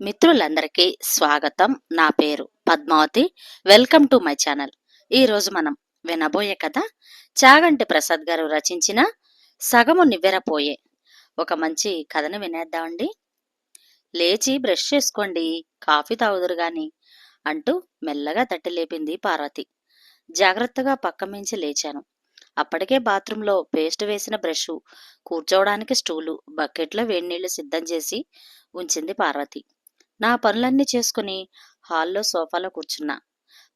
మిత్రులందరికీ స్వాగతం. నా పేరు Padmavati. Welcome to my channel. ఈరోజు మనం వినబోయే కథ చాగంటి ప్రసాద్ గారు రచించిన సగము నివ్వెరపోయే ఒక మంచి కథను వినేద్దామండి లేచి బ్రష్ చేసుకోండి కాఫీ తాగుదురు గాని అంటూ మెల్లగా తట్టి లేపింది పార్వతి. జాగ్రత్తగా పక్క మించి లేచాను. అప్పటికే బాత్రూంలో పేస్ట్ వేసిన బ్రష్ కూర్చోవడానికి స్టూలు బకెట్లో వేడి నీళ్ళు సిద్ధం చేసి ఉంచింది పార్వతి. నా పనులన్నీ చేసుకుని హాల్లో సోఫాలో కూర్చున్నా.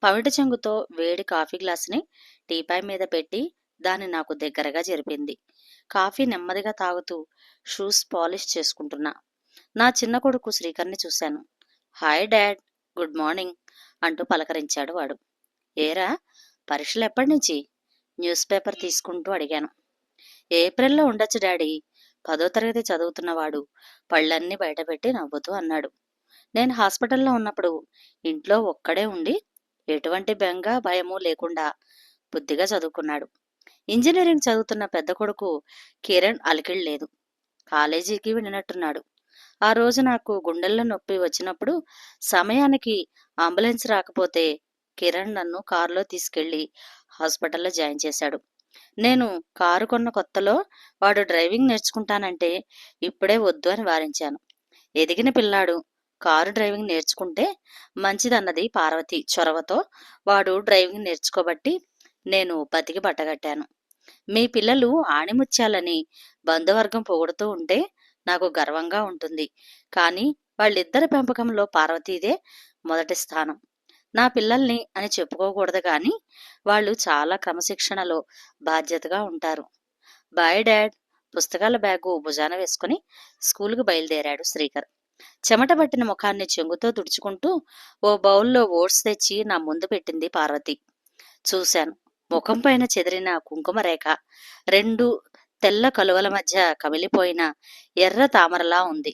పమిట చెంగుతో వేడి కాఫీ గ్లాసుని టీపాయ్ మీద పెట్టి దాన్ని నాకు దగ్గరగా జరిపింది. కాఫీ నెమ్మదిగా తాగుతూ షూస్ పాలిష్ చేసుకుంటున్నా. నా చిన్న కొడుకు శ్రీకర్ని చూశాను. హాయ్ డాడ్ గుడ్ మార్నింగ్ అంటూ పలకరించాడు వాడు. ఏరా పరీక్షలు ఎప్పటి నుంచి? న్యూస్ పేపర్ తీసుకుంటూ అడిగాను. ఏప్రిల్లో ఉండొచ్చు డాడీ. పదో తరగతి చదువుతున్నవాడు పళ్ళన్నీ బయటపెట్టి నవ్వుతూ అన్నాడు. నేను హాస్పిటల్లో ఉన్నప్పుడు ఇంట్లో ఒక్కడే ఉండి ఎటువంటి బెంగ భయము లేకుండా బుద్ధిగా చదువుకున్నాడు. ఇంజనీరింగ్ చదువుతున్న పెద్ద కొడుకు కిరణ్ అలికిడి లేదు. కాలేజీకి వెళ్ళినట్టున్నాడు. ఆ రోజు నాకు గుండెల్లో నొప్పి వచ్చినప్పుడు సమయానికి అంబులెన్స్ రాకపోతే కిరణ్ నన్ను కారులో తీసుకెళ్ళి హాస్పిటల్లో జాయిన్ చేశాడు. నేను కారు కొన్న కొత్తలో వాడు డ్రైవింగ్ నేర్చుకుంటానంటే ఇప్పుడే వద్దు అని వారించాను. ఎదిగిన పిల్లాడు కారు డ్రైవింగ్ నేర్చుకుంటే మంచిదన్నది పార్వతి చొరవతో. వాడు డ్రైవింగ్ నేర్చుకోబట్టి నేను బతికి పట్టగట్టాను మీ పిల్లలు ఆణిముత్యాలని బంధువర్గం పొగుడుతూ ఉంటే నాకు గర్వంగా ఉంటుంది. కానీ వాళ్ళిద్దరి పెంపకంలో పార్వతీదే మొదటి స్థానం. నా పిల్లల్ని అని చెప్పుకోకూడదు కానీ వాళ్ళు చాలా క్రమశిక్షణలో బాధ్యతగా ఉంటారు. బాయ్ డాడ్ పుస్తకాల బ్యాగు భుజాన వేసుకుని స్కూల్కి బయలుదేరాడు శ్రీకర్. చెమట పట్టిన ముఖాన్ని చెంగుతో తుడుచుకుంటూ ఓ బౌల్లో ఓట్స్ తెచ్చి నా ముందు పెట్టింది పార్వతి. చూశాను. ముఖం పైన చెదిరిన కుంకుమ రేఖ రెండు తెల్ల కలువల మధ్య కమిలిపోయిన ఎర్ర తామరలా ఉంది.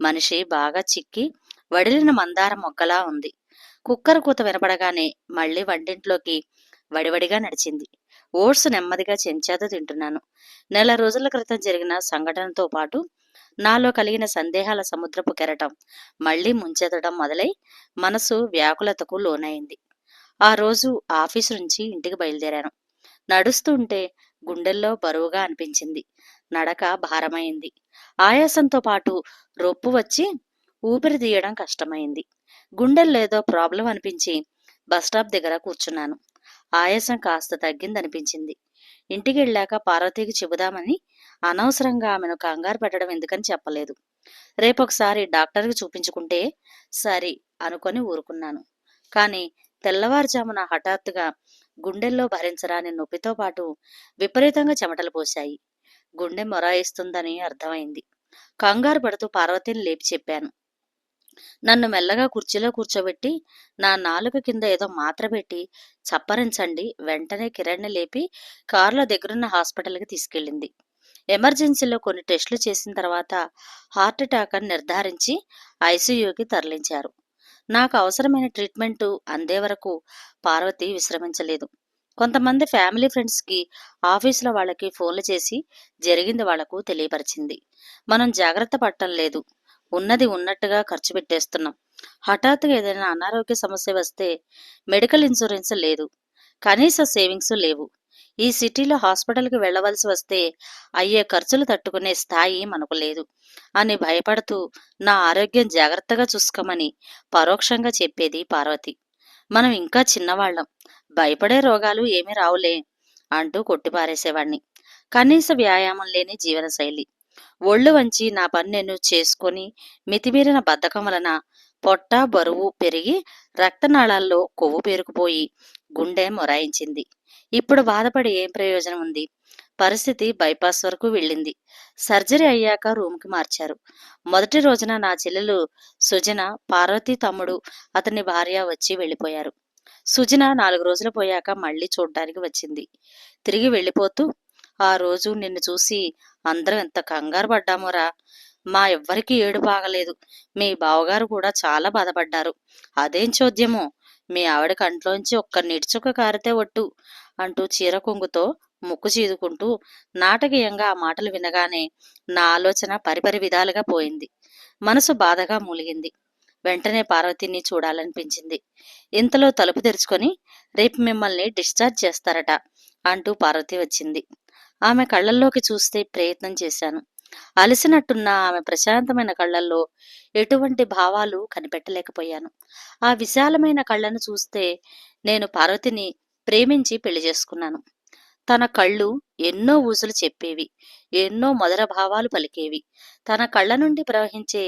మనిషి బాగా చిక్కి వడిలిన మందార మొగ్గలా ఉంది. కుక్కర కూత వినపడగానే మళ్ళీ వంటింట్లోకి వడివడిగా నడిచింది. ఓట్స్ నెమ్మదిగా చెంచాతో తింటున్నాను. నెల రోజుల క్రితం జరిగిన సంఘటనతో పాటు నాలో కలిగిన సందేహాల సముద్రపు కెరటం మళ్ళీ ముంచెత్తడం మొదలై మనసు వ్యాకులతకు లోనైంది. ఆ రోజు ఆఫీసు నుంచి ఇంటికి బయలుదేరాను. నడుస్తుంటే గుండెల్లో బరువుగా అనిపించింది. నడక భారమైంది. ఆయాసంతో పాటు రొప్పు వచ్చి ఊపిరి తీయడం కష్టమైంది. గుండెల్లేదో ప్రాబ్లం అనిపించి బస్టాప్ దగ్గర కూర్చున్నాను. ఆయాసం కాస్త తగ్గిందనిపించింది. ఇంటికి వెళ్ళాక పార్వతికి చెబుదామని అనవసరంగా ఆమెను కంగారు పెట్టడం ఎందుకని చెప్పలేదు. రేపొకసారి డాక్టర్కి చూపించుకుంటే సరి అనుకొని ఊరుకున్నాను. కానీ తెల్లవారుజామున హఠాత్తుగా గుండెల్లో భరించరాని నొప్పితో పాటు విపరీతంగా చెమటలు పోశాయి. గుండె మొరాయిస్తుందని అర్థమైంది. కంగారు పడుతూ పార్వతిని లేపి చెప్పాను. నన్ను మెల్లగా కుర్చీలో కూర్చోబెట్టి నా నాలుక కింద ఏదో మాత్ర పెట్టి చప్పరించండి వెంటనే కిరణ్ని లేపి కారులో దగ్గరున్న హాస్పిటల్కి తీసుకెళ్ళింది. ఎమర్జెన్సీలో కొన్ని టెస్టులు చేసిన తర్వాత హార్ట్ అటాక్ అని నిర్ధారించి ఐసీయూకి తరలించారు. నాకు అవసరమైన ట్రీట్మెంట్ అందే వరకు పార్వతి విశ్రమించలేదు. కొంతమంది ఫ్యామిలీ ఫ్రెండ్స్కి ఆఫీసులో వాళ్ళకి ఫోన్లు చేసి జరిగింది వాళ్ళకు తెలియపరిచింది. మనం జాగ్రత్త పడటం లేదు. ఉన్నది ఉన్నట్టుగా ఖర్చు పెట్టేస్తున్నాం. హఠాత్తుగా ఏదైనా అనారోగ్య సమస్య వస్తే మెడికల్ ఇన్సూరెన్స్ లేదు. కనీస సేవింగ్స్ లేవు. ఈ సిటీలో హాస్పిటల్కి వెళ్ళవలసి వస్తే అయ్యే ఖర్చులు తట్టుకునే స్థాయి మనకు లేదు. అని భయపడుతూ నా ఆరోగ్యం జాగ్రత్తగా చూసుకోమని పరోక్షంగా చెప్పేది పార్వతి. మనం ఇంకా చిన్నవాళ్ళం. భయపడే రోగాలు ఏమీ రావులే అంటూ కొట్టిపారేసేవాణ్ణి. కనీస వ్యాయామం లేని జీవనశైలి. ఒళ్ళు వంచి నా పని నేను చేసుకొని మితిమీరిన బద్ధకం వలన పొట్ట బరువు పెరిగి రక్తనాళాల్లో కొవ్వు పేరుకుపోయి గుండె మొరాయించింది. ఇప్పుడు బాధపడి ఏం ప్రయోజనం ఉంది? పరిస్థితి బైపాస్ వరకు వెళ్ళింది. సర్జరీ అయ్యాక రూమ్కి మార్చారు. మొదటి రోజున నా చెల్లెలు సుజన పార్వతి తమ్ముడు అతని భార్య వచ్చి వెళ్ళిపోయారు. సుజన నాలుగు రోజులు పోయాక మళ్ళీ చూడ్డానికి వచ్చింది. తిరిగి వెళ్ళిపోతూ ఆ రోజు నిన్ను చూసి అందరం ఎంత కంగారు పడ్డామోరా? మా ఎవ్వరికీ ఏడు బాగలేదు. మీ బావగారు కూడా చాలా బాధపడ్డారు. అదేం చోద్యమో? మీ ఆవిడ కంట్లోంచి ఒక్క నిడుచుక కారితే ఒట్టు అంటూ చీర కొంగుతో ముక్కు చీదుకుంటూ నాటకీయంగా ఆ మాటలు వినగానే నా ఆలోచన పరిపరి విధాలుగా పోయింది. మనసు బాధగా మూలిగింది. వెంటనే పార్వతిని చూడాలనిపించింది. ఇంతలో తలుపు తెరుచుకొని రేపు మిమ్మల్ని డిశ్చార్జ్ చేస్తారట అంటూ పార్వతి వచ్చింది. ఆమె కళ్ళల్లోకి చూస్తే ప్రయత్నం చేశాను. అలసినట్టున్న ఆమె ప్రశాంతమైన కళ్ళల్లో ఎటువంటి భావాలు కనిపెట్టలేకపోయాను. ఆ విశాలమైన కళ్ళను చూస్తే నేను పార్వతిని ప్రేమించి పెళ్ళి చేసుకున్నాను. తన కళ్ళు ఎన్నో ఊసులు చెప్పేవి ఎన్నో మధుర భావాలు పలికేవి. తన కళ్ళ నుండి ప్రవహించే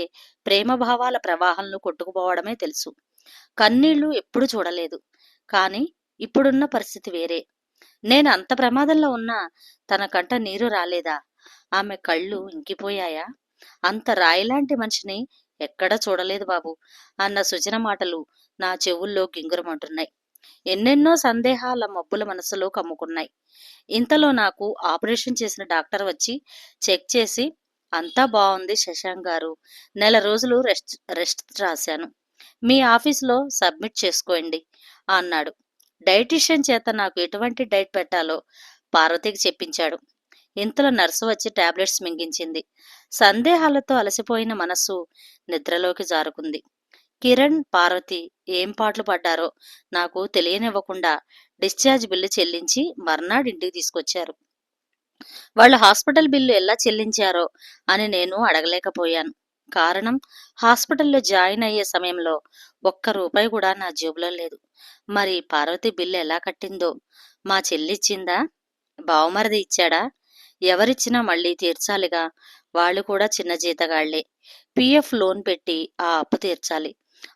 ప్రేమ భావాల ప్రవాహంలో కొట్టుకుపోవడమే తెలుసు. కన్నీళ్ళు ఎప్పుడు చూడలేదు కానీ ఇప్పుడున్న పరిస్థితి వేరే. నేను అంత ప్రమాదంలో ఉన్నా తన కంట నీరు రాలేదా? ఆమె కళ్ళు ఇంకిపోయాయా? అంత రాయిలాంటి మనిషిని ఎక్కడా చూడలేదు బాబు. అన్న సుజన మాటలు నా చెవుల్లో గింగురమంటున్నాయి. ఎన్నెన్నో సందేహాల మబ్బుల మనసులో కమ్ముకున్నాయి. ఇంతలో నాకు ఆపరేషన్ చేసిన డాక్టర్ వచ్చి చెక్ చేసి అంతా బాగుంది శశాంక్ గారు. నెల రోజులు రెస్ట్ రెస్ట్ రాశాను. మీ ఆఫీస్లో సబ్మిట్ చేసుకోండి అన్నాడు. డైటిషియన్ చేత నాకు ఎటువంటి డైట్ పెట్టాలో పార్వతికి చెప్పించాడు. ఇంతలో నర్సు వచ్చి టాబ్లెట్స్ మింగించింది. సందేహాలతో అలసిపోయిన మనస్సు నిద్రలోకి జారుకుంది. కిరణ్ పార్వతి ఏం పాటలు పడ్డారో నాకు తెలియనివ్వకుండా డిశ్చార్జ్ బిల్లు చెల్లించి మర్నాడు ఇంటికి తీసుకొచ్చారు. వాళ్ళు హాస్పిటల్ బిల్లు ఎలా చెల్లించారో అని నేను అడగలేకపోయాను. కారణం హాస్పిటల్లో జాయిన్ అయ్యే సమయంలో ఒక్క రూపాయి కూడా నా జేబులో లేదు. మరి పార్వతి బిల్లు ఎలా కట్టిందో? మా చెల్లిచ్చిందా? బావమరిది ఇచ్చాడా? ఎవరిచ్చినా మళ్ళీ తీర్చాలిగా. వాళ్ళు కూడా చిన్న జీతగాళ్ళే పిఎఫ్ లోన్ పెట్టి ఆ అప్పు తీర్చాలి.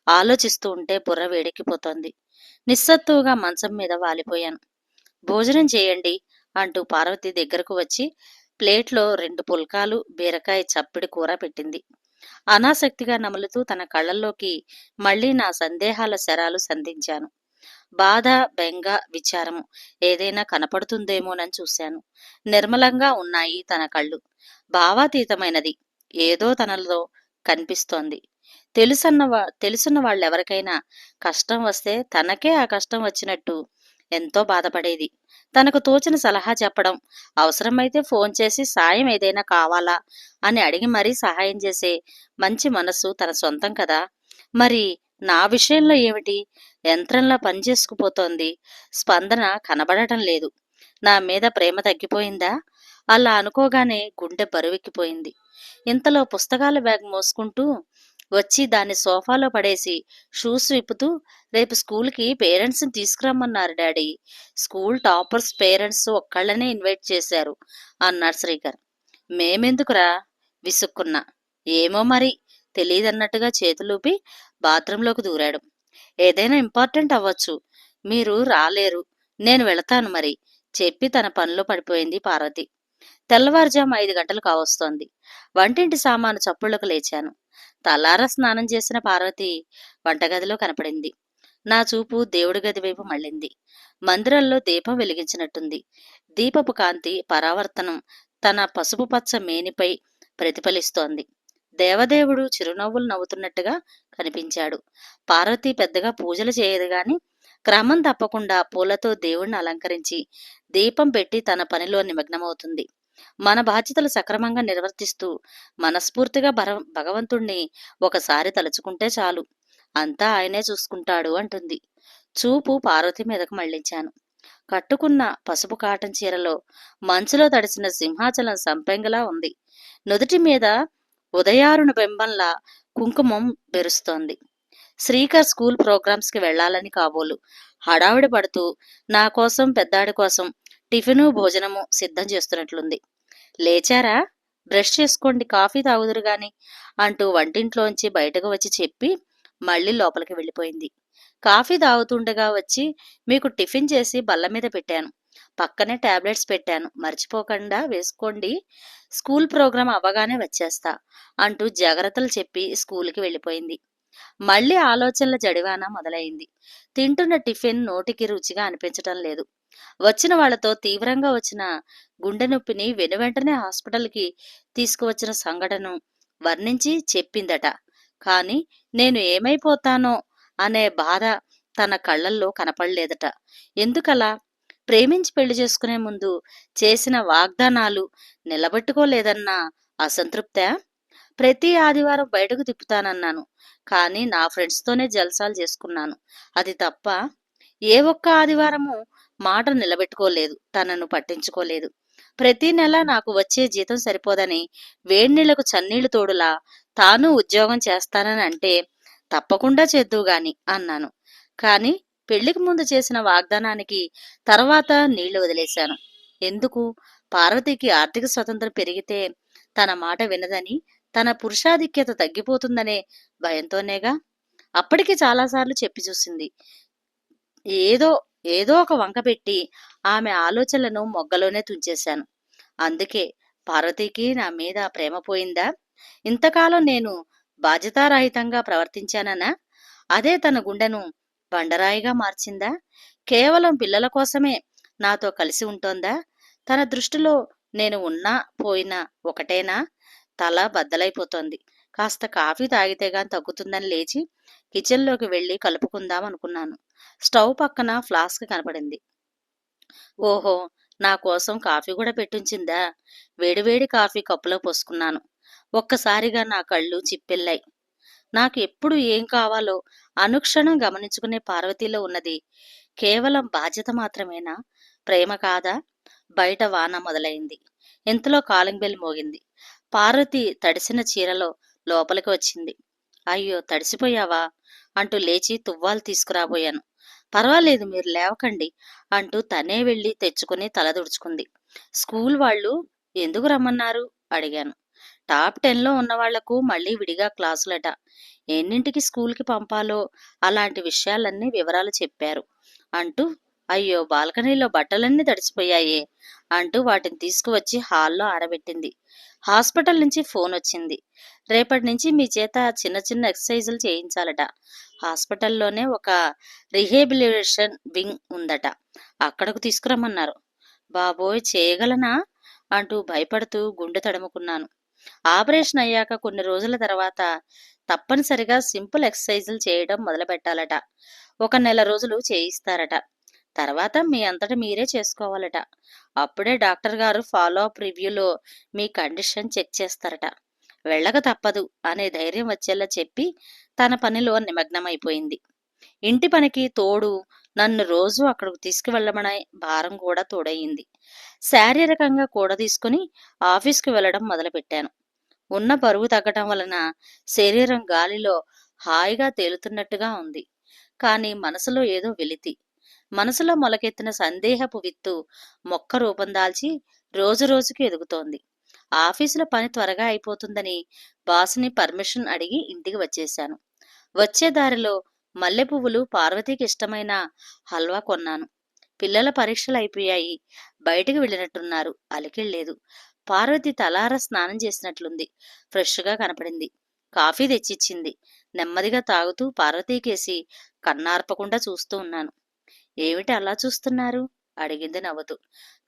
ఆలోచిస్తూ ఉంటే బుర్ర వేడెక్కిపోతోంది. నిస్సత్తువుగా మంచం మీద వాలిపోయాను. భోజనం చేయండి అంటూ పార్వతి దగ్గరకు వచ్చి ప్లేట్లో రెండు పుల్కాలు బీరకాయ చప్పిడి కూర పెట్టింది. అనాసక్తిగా నములుతూ తన కళ్ళల్లోకి మళ్ళీ నా సందేహాల శరాలు సంధించాను. బాధ బెంగ విచారము ఏదైనా కనపడుతుందేమోనని చూశాను. నిర్మలంగా ఉన్నాయి తన కళ్ళు. భావాతీతమైనది. ఏదో తనలో కనిపిస్తోంది. తెలుసన్న వా తెలుసున్న వాళ్ళెవరికైనా కష్టం వస్తే తనకే ఆ కష్టం వచ్చినట్టు ఎంతో బాధపడేది. తనకు తోచిన సలహా చెప్పడం అవసరమైతే ఫోన్ చేసి సాయం ఏదైనా కావాలా అని అడిగి మరీ సహాయం చేసే మంచి మనస్సు తన సొంతం కదా? మరి నా విషయంలో ఏమిటి? యంత్రంలా పనిచేసుకుపోతోంది స్పందన కనబడటం లేదు. నా మీద ప్రేమ తగ్గిపోయిందా? అలా అనుకోగానే గుండె బరువెక్కిపోయింది. ఇంతలో పుస్తకాల బ్యాగ్ మోసుకుంటూ వచ్చి దాన్ని సోఫాలో పడేసి షూస్ విప్పుతూ రేపు స్కూల్కి పేరెంట్స్ని తీసుకురమ్మన్నారు డాడీ. స్కూల్ టాపర్స్ పేరెంట్స్ ఒక్కళ్ళనే ఇన్వైట్ చేశారు అన్నాడు శ్రీకర్. మేమెందుకురా? విసుక్కున్నా. ఏమో మరి తెలియదన్నట్టుగా చేతులూపి బాత్రూంలోకి దూరాడు. ఏదైనా ఇంపార్టెంట్ అవ్వచ్చు. మీరు రాలేరు. నేను వెళతాను మరి. చెప్పి తన పనిలో పడిపోయింది పార్వతి. తెల్లవారుజాము ఐదు గంటలు కావస్తోంది వంటింటి సామాను చప్పుళ్ళకు లేచాను. తలారా స్నానం చేసిన పార్వతి వంటగదిలో కనపడింది. నా చూపు దేవుడి గది వైపు మళ్ళింది. మందిరంలో దీపం వెలిగించినట్టుంది. దీపపు కాంతి పరావర్తనం తన పసుపు పచ్చ మేనిపై ప్రతిఫలిస్తోంది. దేవదేవుడు చిరునవ్వులు నవ్వుతున్నట్టుగా కనిపించాడు. పార్వతి పెద్దగా పూజలు చేయదు గాని క్రమం తప్పకుండా పూలతో దేవుణ్ణి అలంకరించి దీపం పెట్టి తన పనిలో నిమగ్నమవుతుంది. మన బాధ్యతలు సక్రమంగా నిర్వర్తిస్తూ మనస్ఫూర్తిగా భర భగవంతుణ్ణి ఒకసారి తలుచుకుంటే చాలు. అంతా ఆయనే చూసుకుంటాడు అంటుంది. చూపు పార్వతి మీదకు మళ్ళించాను కట్టుకున్న పసుపు కాటన్ చీరలో మంచులో తడిసిన సింహాచలం సంపెంగలా ఉంది. నుదుటి మీద ఉదయారుణ బింబంలా కుంకుమం బెరుస్తోంది శ్రీకర్ స్కూల్ ప్రోగ్రామ్స్కి వెళ్ళాలని కాబోలు. హడావిడి పడుతూ నా కోసం పెద్దాడి కోసం టిఫిను భోజనము సిద్ధం చేస్తున్నట్లుంది. లేచారా? బ్రష్ చేసుకోండి కాఫీ తాగుదురు గాని అంటూ వంటింట్లోంచి బయటకు వచ్చి చెప్పి మళ్ళీ లోపలికి వెళ్ళిపోయింది. కాఫీ తాగుతుండగా వచ్చి మీకు టిఫిన్ చేసి బల్ల మీద పెట్టాను. పక్కనే టాబ్లెట్స్ పెట్టాను. మర్చిపోకుండా వేసుకోండి. స్కూల్ ప్రోగ్రాం అవ్వగానే వచ్చేస్తా అంటూ జాగ్రత్తలు చెప్పి స్కూల్కి వెళ్ళిపోయింది. మళ్ళీ ఆలోచనల జడివాన మొదలైంది. తింటున్న టిఫిన్ నోటికి రుచిగా అనిపించటం లేదు. వచ్చిన వాళ్ళతో తీవ్రంగా వచ్చిన గుండె నొప్పిని వెనువెంటనే హాస్పిటల్కి తీసుకువచ్చిన సంఘటన వర్ణించి చెప్పిందట. కాని నేను ఏమైపోతానో అనే బాధ తన కళ్ళల్లో కనపడలేదట. ఎందుకలా? ప్రేమించి పెళ్ళి చేసుకునే ముందు చేసిన వాగ్దానాలు నిలబెట్టుకోలేదన్న అసంతృప్త? ప్రతి ఆదివారం బయటకు తిప్పుతానన్నాను. కానీ నా ఫ్రెండ్స్తోనే జల్సాలు చేసుకున్నాను. అది తప్ప ఏ ఒక్క ఆదివారము మాట నిలబెట్టుకోలేదు తనను పట్టించుకోలేదు. ప్రతి నెల నాకు వచ్చే జీతం సరిపోదని వేడినీళ్ళకు చన్నీళ్ళు తోడులా తాను ఉద్యోగం చేస్తానని అంటే తప్పకుండా చేద్దువు గాని అన్నాను. కానీ పెళ్ళికి ముందు చేసిన వాగ్దానానికి తర్వాత నీళ్ళు వదిలేశాను. ఎందుకు? పార్వతికి ఆర్థిక స్వతంత్రం పెరిగితే తన మాట వినదని తన పురుషాధిక్యత తగ్గిపోతుందనే భయంతోనేగా? అప్పటికి చాలాసార్లు చెప్పి చూసింది. ఏదో ఏదో ఒక వంక పెట్టి ఆమె ఆలోచనలను మొగ్గలోనే తుంచేశాను. అందుకే పార్వతికి నా మీద ప్రేమ పోయిందా? ఇంతకాలం నేను బాధ్యతారహితంగా ప్రవర్తించాననా? అదే తన గుండెను బండరాయిగా మార్చిందా? కేవలం పిల్లల కోసమే నాతో కలిసి ఉంటోందా? తన దృష్టిలో నేను ఉన్నా పోయినా ఒకటేనా? తల బద్దలైపోతోంది. కాస్త కాఫీ తాగితే గాని తగ్గుతుందని లేచి కిచెన్లోకి వెళ్ళి కలుపుకుందాం అనుకున్నాను. స్టవ్ పక్కన ఫ్లాస్క్ కనపడింది. ఓహో నా కోసం కాఫీ కూడా పెట్టుంచిందా? వేడివేడి కాఫీ కప్పులో పోసుకున్నాను. ఒక్కసారిగా నా కళ్ళు చిప్పెళ్ళాయి నాకు ఎప్పుడు ఏం కావాలో అనుక్షణం గమనించుకునే పార్వతీలో ఉన్నది. కేవలం బాధ్యత మాత్రమేనా? ప్రేమ కాదా? బయట వాన మొదలైంది. ఇంతలో కాలింగ్ బెల్ మోగింది. పార్వతి తడిసిన చీరలో లోపలికి వచ్చింది. అయ్యో తడిసిపోయావా? అంటూ లేచి తువ్వాలు తీసుకురాబోయాను. పర్వాలేదు మీరు లేవకండి అంటూ తనే వెళ్ళి తెచ్చుకుని తల దుడుచుకుంది స్కూల్ వాళ్ళు ఎందుకు రమ్మన్నారు? అడిగాను. టాప్ టెన్లో ఉన్న వాళ్ళకు మళ్ళీ విడిగా క్లాసులట. ఎన్నింటికి స్కూల్కి పంపాలో? అలాంటి విషయాలన్నీ వివరాలు చెప్పారు. అంటూ అయ్యో బాల్కనీలో బట్టలన్నీ తడిచిపోయాయే అంటూ వాటిని తీసుకువచ్చి హాల్లో ఆరబెట్టింది. హాస్పిటల్ నుంచి ఫోన్ వచ్చింది. రేపటి నుంచి మీ చేత చిన్న చిన్న ఎక్సర్సైజులు చేయించాలట. హాస్పిటల్లోనే ఒక రిహేబిలిటేషన్ వింగ్ ఉందట. అక్కడకు తీసుకురమ్మన్నారు. బాబోయ్ చేయగలనా? అంటూ భయపడుతూ గుండె తడుముకున్నాను. ఆపరేషన్ అయ్యాక కొన్ని రోజుల తర్వాత తప్పనిసరిగా సింపుల్ ఎక్సర్సైజులు చేయడం మొదలు పెట్టాలట ఒక నెల రోజులు చేయిస్తారట. తర్వాత మీ అంతట మీరే చేసుకోవాలట. అప్పుడే డాక్టర్ గారు ఫాలో అప్ రివ్యూలో మీ కండిషన్ చెక్ చేస్తారట. వెళ్ళక తప్పదు అనే ధైర్యం వచ్చేలా చెప్పి తన పనిలో నిమగ్నమైపోయింది. ఇంటి పనికి తోడు నన్ను రోజు అక్కడికి తీసుకువెళ్ళమనే భారం కూడా తోడయింది. శారీరకంగా కూడా తీసుకుని ఆఫీస్కి వెళ్ళడం మొదలుపెట్టాను. ఉన్న బరువు తగ్గటం వలన శరీరం గాలిలో హాయిగా తేలుతున్నట్టుగా ఉంది. కానీ మనసులో ఏదో వెలితి. మనసులో మొలకెత్తిన సందేహపు విత్తు మొక్క రూపం దాల్చి రోజు రోజుకి ఎదుగుతోంది. ఆఫీసులో పని త్వరగా అయిపోతుందని బాస్ని పర్మిషన్ అడిగి ఇంటికి వచ్చేశాను. వచ్చే దారిలో మల్లె పువ్వులు పార్వతీకి ఇష్టమైన హల్వా కొన్నాను. పిల్లల పరీక్షలు అయిపోయాయి. బయటికి వెళ్ళినట్టున్నారు. అలికిళ్ళలేదు పార్వతి తలార స్నానం చేసినట్లుంది. ఫ్రెష్గా కనపడింది. కాఫీ తెచ్చిచ్చింది. నెమ్మదిగా తాగుతూ పార్వతీకేసి కన్నార్పకుండా చూస్తూ ఉన్నాను. ఏమిటి అలా చూస్తున్నారు? అడిగింది నవ్వుతూ.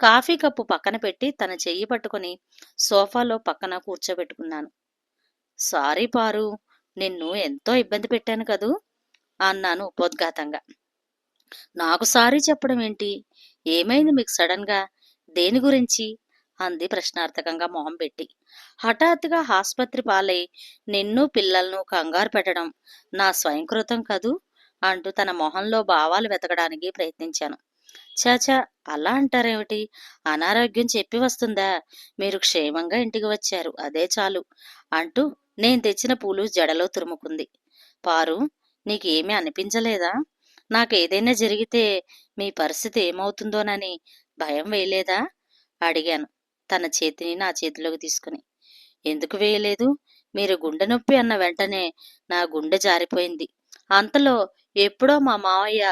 కాఫీ కప్పు పక్కన పెట్టి తన చెయ్యి పట్టుకుని సోఫాలో పక్కన కూర్చోబెట్టుకున్నాను. సారీ పారు. నిన్ను ఎంతో ఇబ్బంది పెట్టాను కదూ? అన్నాను ఉపోద్ఘాతంగా. నాకు సారీ చెప్పడం ఏంటి? ఏమైంది మీకు సడన్గా? దేని గురించి? అంది ప్రశ్నార్థకంగా మొహం పెట్టి. హఠాత్తుగా ఆసుపత్రి పాలై నిన్ను పిల్లలను కంగారు పెట్టడం నా స్వయంకృతం కదూ? అంటూ తన మొహంలో భావాలు వెతకడానికి ప్రయత్నించాను. చాచా అలా అంటారేమిటి? అనారోగ్యం చెప్పి వస్తుందా? మీరు క్షేమంగా ఇంటికి వచ్చారు అదే చాలు అంటూ నేను తెచ్చిన పూలు జడలో తురుముకుంది. పారు నీకేమీ అనిపించలేదా? నాకు ఏదైనా జరిగితే మీ పరిస్థితి ఏమవుతుందోనని భయం వేయలేదా? అడిగాను తన చేతిని నా చేతిలోకి తీసుకుని. ఎందుకు వేయలేదు? మీరు గుండె నొప్పి అన్న వెంటనే నా గుండె జారిపోయింది. అంతలో ఎప్పుడో మా మావయ్య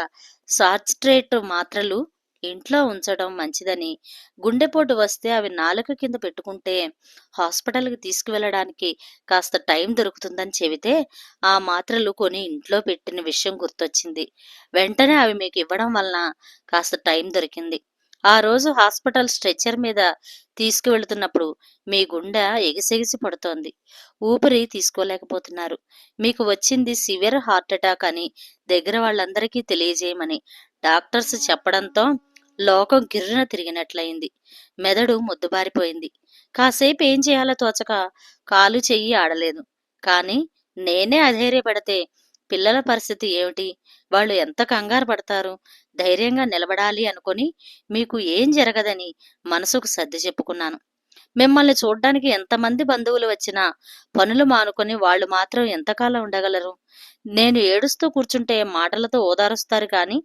సార్చిట్రేట్ మాత్రలు ఇంట్లో ఉంచడం మంచిదని. గుండెపోటు వస్తే అవి నాలుక కింద పెట్టుకుంటే హాస్పిటల్కి తీసుకువెళ్ళడానికి కాస్త టైం దొరుకుతుందని చెబితే ఆ మాత్రలు కొని ఇంట్లో పెట్టిన విషయం గుర్తొచ్చింది. వెంటనే అవి మీకు ఇవ్వడం వలన కాస్త టైం దొరికింది. ఆ రోజు హాస్పిటల్ స్ట్రెచ్చర్ మీద తీసుకువెళ్తున్నప్పుడు మీ గుండె ఎగిసెగిసి పడుతోంది. ఊపిరి తీసుకోలేకపోతున్నారు. మీకు వచ్చింది సివియర్ హార్ట్ అటాక్ అని దగ్గర వాళ్ళందరికీ తెలియజేయమని డాక్టర్స్ చెప్పడంతో లోకం గిర్రున తిరిగినట్లయింది. మెదడు ముద్దుబారిపోయింది. కాసేపు ఏం చేయాలో తోచక కాలు చెయ్యి ఆడలేదు. కానీ నేనే అధైర్యపడితే పిల్లల పరిస్థితి ఏమిటి? వాళ్ళు ఎంత కంగారు పడతారు? ధైర్యంగా నిలబడాలి అనుకొని మీకు ఏం జరగదని మనసుకు సర్ది చెప్పుకున్నాను. మిమ్మల్ని చూడ్డానికి ఎంతమంది బంధువులు వచ్చినా పనులు మానుకొని వాళ్ళు మాత్రం ఎంతకాలం ఉండగలరు? నేను ఏడుస్తూ కూర్చుంటే మాటలతో ఓదారుస్తారు కానీ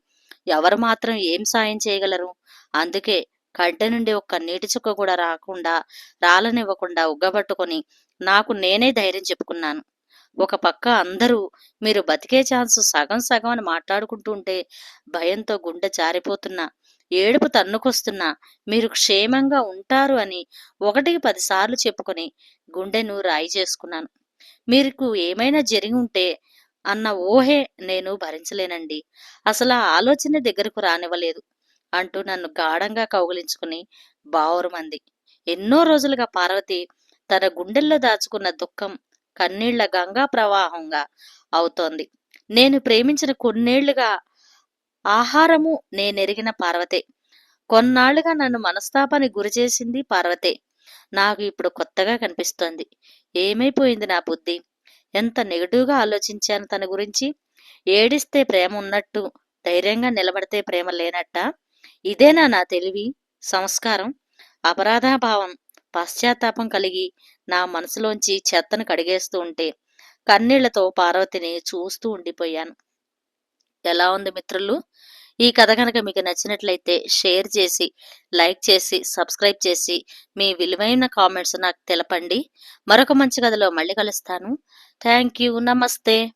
ఎవరు మాత్రం ఏం సాయం చేయగలరు? అందుకే కంటి నుండి ఒక్క నీటి చుక్క కూడా రాకుండా రాలనివ్వకుండా ఉగ్గబట్టుకొని నాకు నేనే ధైర్యం చెప్పుకున్నాను. ఒక పక్క అందరూ మీరు బతికే ఛాన్స్ సగం సగం అని మాట్లాడుకుంటూ ఉంటే భయంతో గుండె జారిపోతున్నా ఏడుపు తన్నుకొస్తున్నా మీరు క్షేమంగా ఉంటారు అని ఒకటికి పదిసార్లు చెప్పుకొని గుండెను రాయి చేసుకున్నాను. మీకు ఏమైనా జరిగి ఉంటే అన్న ఊహే నేను భరించలేనండి. అసలు ఆ ఆలోచన దగ్గరకు రానివ్వలేదు. అంటూ నన్ను గాఢంగా కౌగిలించుకుని బావురుమంది. ఎన్నో రోజులుగా పార్వతి తన గుండెల్లో దాచుకున్న దుఃఖం కన్నీళ్ళ గంగా ప్రవాహంగా అవుతోంది. నేను ప్రేమించిన కొన్నేళ్ళుగా ఆహారము నేనెరిగిన పార్వతే. కొన్నాళ్ళుగా నన్ను మనస్తాపానికి గురిచేసింది పార్వతే. నాకు ఇప్పుడు కొత్తగా కనిపిస్తోంది. ఏమైపోయింది నా బుద్ధి? ఎంత నెగిటివ్గా ఆలోచించాను తన గురించి? ఏడిస్తే ప్రేమ ఉన్నట్టు ధైర్యంగా నిలబడితే ప్రేమ లేనట్ట? ఇదేనా నా తెలివి? సంస్కారం? అపరాధాభావం? పశ్చాత్తాపం కలిగి నా మనసులోంచి చెత్తను కడిగేస్తూ ఉంటే కన్నీళ్ళతో పార్వతిని చూస్తూ ఉండిపోయాను. ఎలా ఉంది మిత్రులు? ఈ కథ కనుక మీకు నచ్చినట్లయితే షేర్ చేసి లైక్ చేసి సబ్స్క్రైబ్ చేసి మీ విలువైన కామెంట్స్ నాకు తెలపండి. మరొక మంచి కథలో మళ్ళీ కలుస్తాను. Thank you. Namaste.